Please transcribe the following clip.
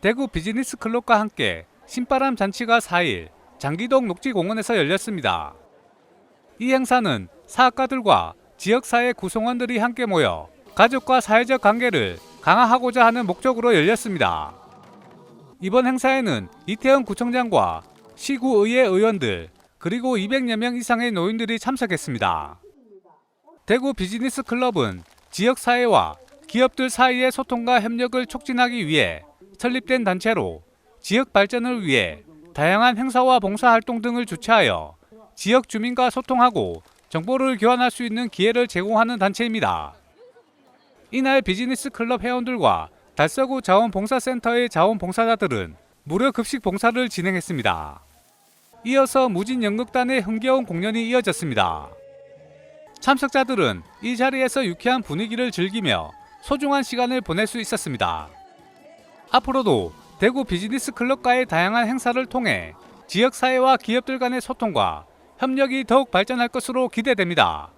대구 비즈니스 클럽과 함께 신바람 잔치가 4일 장기동 녹지공원에서 열렸습니다. 이 행사는 사학가들과 지역사회 구성원들이 함께 모여 가족과 사회적 관계를 강화하고자 하는 목적으로 열렸습니다. 이번 행사에는 이태원 구청장과 시구의회 의원들 그리고 200여 명 이상의 노인들이 참석했습니다. 대구 비즈니스 클럽은 지역 사회와 기업들 사이의 소통과 협력을 촉진하기 위해 설립된 단체로 지역 발전을 위해 다양한 행사와 봉사 활동 등을 주최하여 지역 주민과 소통하고 정보를 교환할 수 있는 기회를 제공하는 단체입니다. 이날 비즈니스 클럽 회원들과 달서구 자원봉사센터의 자원봉사자들은 무료 급식 봉사를 진행했습니다. 이어서 무진 연극단의 흥겨운 공연이 이어졌습니다. 참석자들은 이 자리에서 유쾌한 분위기를 즐기며 소중한 시간을 보낼 수 있었습니다. 앞으로도 대구 비즈니스 클럽과의 다양한 행사를 통해 지역 사회와 기업들 간의 소통과 협력이 더욱 발전할 것으로 기대됩니다.